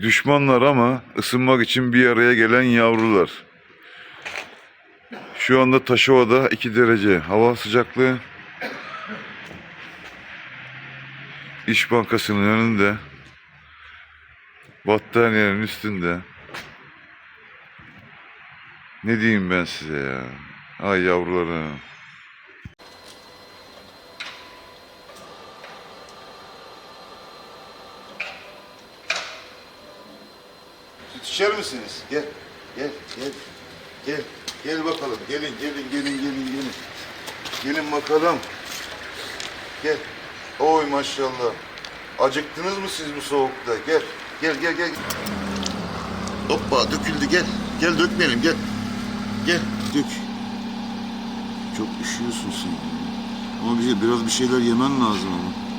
Düşmanlar ama ısınmak için bir araya gelen yavrular. Şu anda Taşova'da 2 derece hava sıcaklığı. İş Bankası'nın önünde. Battaniyenin üstünde. Ne diyeyim ben size ya? Ay yavrularım. İçer misiniz? Gel, gel, gel. Gel, gel bakalım. Gelin, gelin, gelin, gelin, gelin. Gelin bakalım. Gel. Oy maşallah. Acıktınız mı siz bu soğukta? Gel, gel, gel, gel. Hoppa döküldü gel. Gel dökmeyelim gel. Gel dök. Çok üşüyorsun sen. Ama bize biraz bir şeyler yemen lazım ama.